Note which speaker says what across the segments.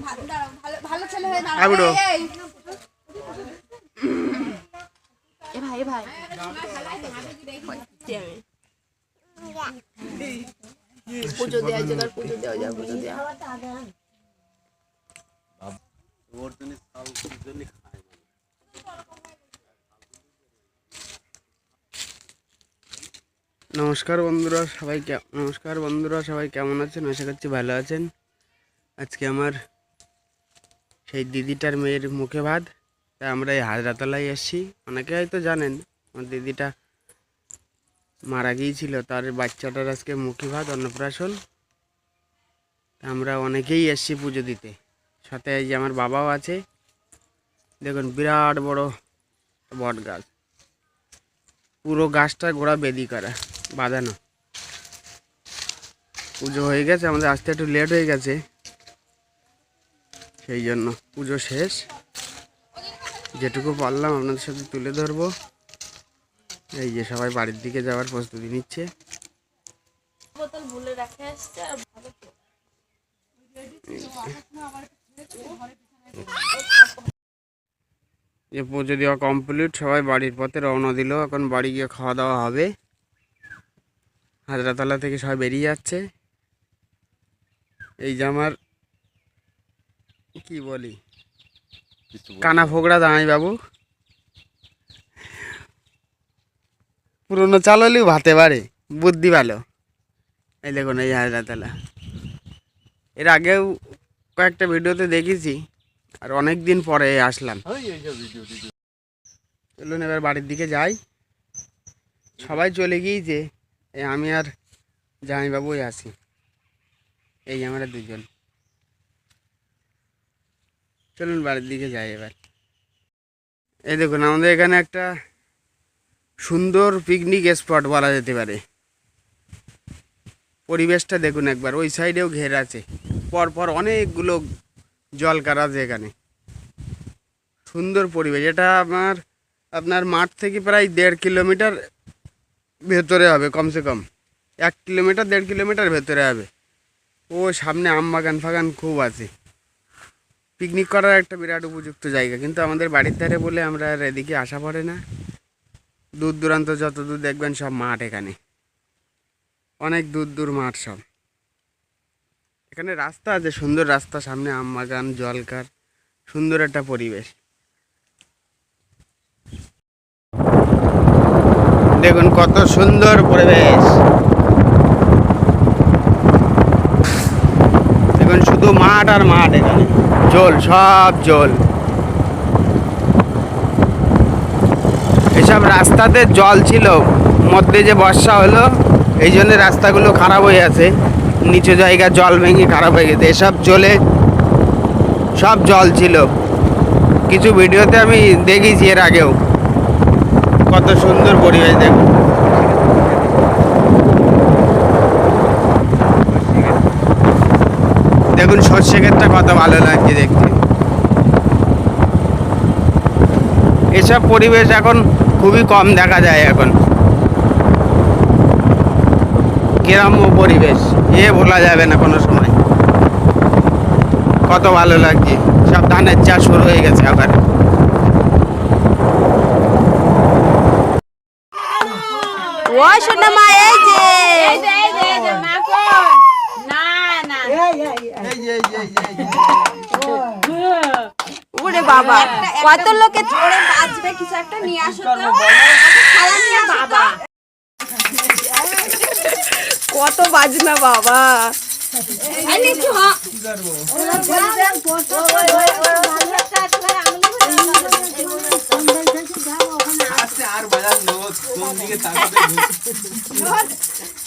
Speaker 1: ভালো দাঁড়াও, ভালো- ভালো ছেলে হয়ে দাঁড়াও। এ ভাই এ ভাই। পুজো দেওয়া পুজো দেওয়া যায় পুজো দেওয়া
Speaker 2: নমস্কার বন্ধুরা সবাই কে- নমস্কার বন্ধুরা সবাই কেমন আছেন? আশা করছি ভালো আছেন। আজকে আমার সেই দিদিটার মেয়ের মুখে ভাত তাই আমরা এই হাজরাতলায় এসেছি। অনেকে হয়তো জানেন, আমার দিদিটা মারা গিয়েছিল, তার বাচ্চাটার আজকে মুখে ভাত, অন্নপ্রাশন। আমরা অনেকেই এসেছি পুজো দিতে। সাথে যে আমার বাবাও আছে, দেখুন বিরাট বড় বট গাছ। পুরো গাছটা গোড়া বেদি করা, বাঁধানো। পুজো হয়ে গেছে, আমাদের আসতে একটু লেট হয়ে গেছে। সেই জন্য পুজো শেষ। যেটুকু পারলাম আপনাদের সাথে তুলে ধরবো। এই যে সবাই বাড়ির দিকে যাওয়ার প্রস্তুতি নিচ্ছে। যে পুজো দেওয়া কমপ্লিট সবাই বাড়ির পথে রওনা দিল। এখন বাড়ি গিয়ে খাওয়া দাওয়া হবে। হাজরাতলা থেকে সবাই বেরিয়ে যাচ্ছে। এই যে আমার কি বলি? কানা ফোকড়া দাঁড়াই বাবু। পুরনো চাল হলেও ভাতে পারে বুদ্ধি ভালো। এই দেখুন এই হাজরাতলা এর আগেও কয়েকটা ভিডিওতে দেখেছি আর অনেক দিন পরে আসলাম। চলুন এবার বাড়ির দিকে যাই। সবাই চলে গিয়েছে এই আমি আর জামাইবাবুই আছি। এই আমরা দুজন। চলুন বাড়ির দিকে যাই এবার। এই দেখুন, আমাদের এখানে একটা সুন্দর পিকনিক স্পট বলা যেতে পারে। পরিবেশটা দেখুন একবার, ওই সাইডেও ঘের আছে। পরপর অনেকগুলো জল কারা আছে এখানে। সুন্দর পরিবেশ, এটা আমার, আপনার মাঠ থেকে প্রায় দেড় কিলোমিটার ভেতরে হবে, কমসে কম। এক কিলোমিটার, দেড় কিলোমিটার ভেতরে হবে। ও সামনে আম বাগান ফাগান খুব আছে। পিকনিক করার একটা বিরাট উপযুক্ত জায়গা। কিন্তু আমাদের বাড়ির ধারে বলে আমরা আর এদিকে আসা পড়ে না। দূর দূরান্ত যত দূর দেখবেন সব মাঠ এখানে। অনেক দূর দূর মাঠ সব। এখানে রাস্তা আছে, সুন্দর রাস্তা, সামনে আম বাগান জলকার সুন্দর একটা পরিবেশ। দেখুন কত সুন্দর পরিবেশ। দেখুন শুধু মাঠ আর মাঠ এখানে। জল, সব জল। এসব রাস্তাতে জল ছিল। মধ্যে যে বর্ষা হলো, এই জন্য রাস্তাগুলো খারাপ হয়ে আছে। নিচু জায়গা জল ভেঙে খারাপ হয়ে গেছে। এসব জলে সব জল ছিল। কিছু ভিডিওতে আমি দেখেছি এর আগেও। কত সুন্দর পরিবেশ দেখুন। দেখুন সর্ষে ক্ষেতটা কত ভালো লাগছে দেখতে। এসব পরিবেশ এখন খুবই কম দেখা যায় এখন। গ্রাম্য পরিবেশ, এ বলা যাবে না কোনো সময়। কত ভালো লাগছে, সব ধানের চাষ শুরু হয়ে গেছে আবার।
Speaker 1: ও যে। ওরে বাবা। কত লোকে ধরে বাজবে কিছু একটা নিয়ে আসো তো। খালা নিয়ে আসো কত বাজনা বাবা।
Speaker 2: আর বাজার কোন দিকে তাকাতে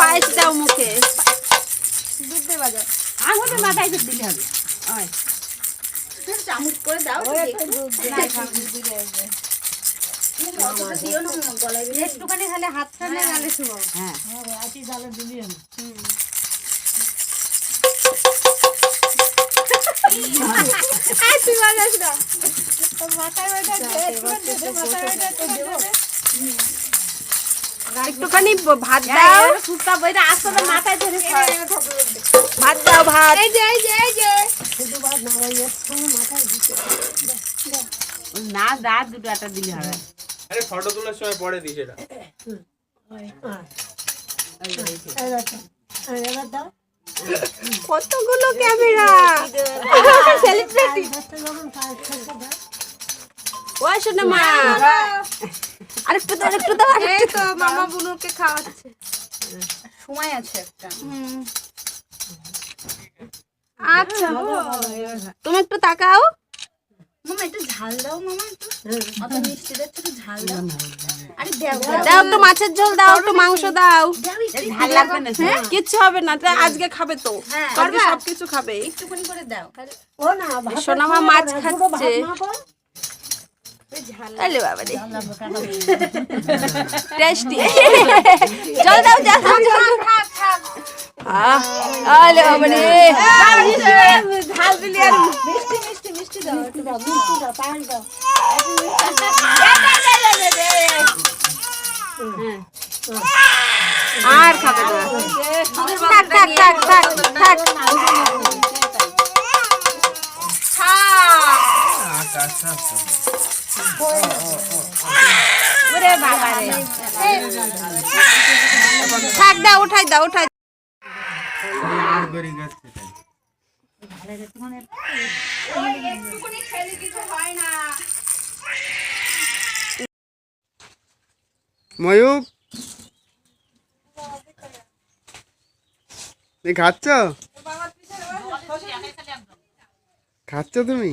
Speaker 1: পায়েস দাও মুখে। দুধ দে বাজাও আঙুলের মাথায় দুধ দিতে হবে। চামচ করে দাও
Speaker 3: একটুখানি খালি হাত টানে গালে শুভ।
Speaker 4: হ্যাঁ।
Speaker 1: একটুখানি ভাত দাও।
Speaker 3: সুতা বইটা তো মাথায় ধরে
Speaker 1: ভাত দাও ভাত।
Speaker 3: এই যে এই যে এই যে না দাঁত দুটো একটা দিলে হবে।
Speaker 2: আরে ফটো তোলার সময় পরে দিস এটা
Speaker 1: কতগুলো ক্যামেরা? সেলিব্রিটি ও শোনো মা আরেকটু আরেকটু
Speaker 3: এই তো মামা বুনুকে খাওয়াচ্ছে। সময় আছে একটা।
Speaker 1: আচ্ছা। তুমি একটু তাকাও।
Speaker 3: মামা একটু ঝাল দাও মামা একটু। অত মিষ্টি একটু ঝাল দাও। আরে দাও
Speaker 1: দাও একটু মাছের ঝোল দাও একটু মাংস দাও।
Speaker 3: ঝাল লাগবে না
Speaker 1: হ্যাঁ? কিচ্ছু হবে না তা আজকে খাবে তো।
Speaker 3: হ্যাঁ।
Speaker 1: কালকে কিছু খাবে।
Speaker 3: একটুখানি করে দাও।
Speaker 1: সোনামা মাছ খাচ্ছে। আরে বাবা রে। টেস্টি জল দাও জল দাও জল আরে বাবা রে। ঝাল দিলি আর
Speaker 3: মিষ্টি মিষ্টি মিষ্টি দাও একটু দাও মিষ্টি দাও পান দাও।
Speaker 1: আর খাবে না। দাও উঠাই দাও উঠাই
Speaker 2: ময়ূক? খাচ্ছ? খাচ্ছ তুমি?